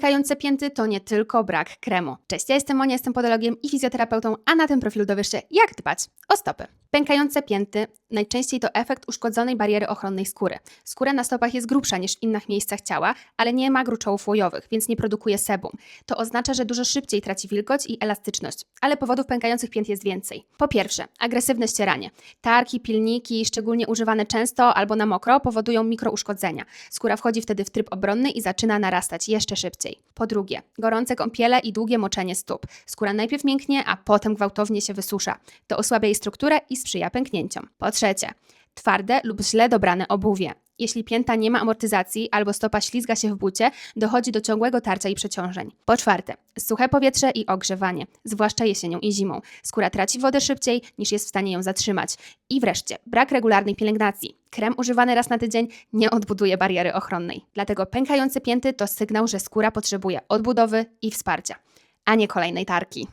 Pękające pięty to nie tylko brak kremu. Cześć, ja jestem Monia, jestem podologiem i fizjoterapeutą, a na tym profilu dowiesz się, jak dbać o stopy. Pękające pięty najczęściej to efekt uszkodzonej bariery ochronnej skóry. Skóra na stopach jest grubsza niż w innych miejscach ciała, ale nie ma gruczołów łojowych, więc nie produkuje sebum. To oznacza, że dużo szybciej traci wilgoć i elastyczność, ale powodów pękających pięt jest więcej. Po pierwsze, agresywne ścieranie. Tarki, pilniki, szczególnie używane często albo na mokro, powodują mikrouszkodzenia. Skóra wchodzi wtedy w tryb obronny i zaczyna narastać jeszcze Po drugie, gorące kąpiele i długie moczenie stóp. Skóra najpierw mięknie, a potem gwałtownie się wysusza. To osłabia jej strukturę i sprzyja pęknięciom. Po trzecie, twarde lub źle dobrane obuwie. Jeśli pięta nie ma amortyzacji albo stopa ślizga się w bucie, dochodzi do ciągłego tarcia i przeciążeń. Po czwarte, suche powietrze i ogrzewanie, zwłaszcza jesienią i zimą. Skóra traci wodę szybciej niż jest w stanie ją zatrzymać. I wreszcie, brak regularnej pielęgnacji. Krem używany raz na tydzień nie odbuduje bariery ochronnej. Dlatego pękające pięty to sygnał, że skóra potrzebuje odbudowy i wsparcia, a nie kolejnej tarki.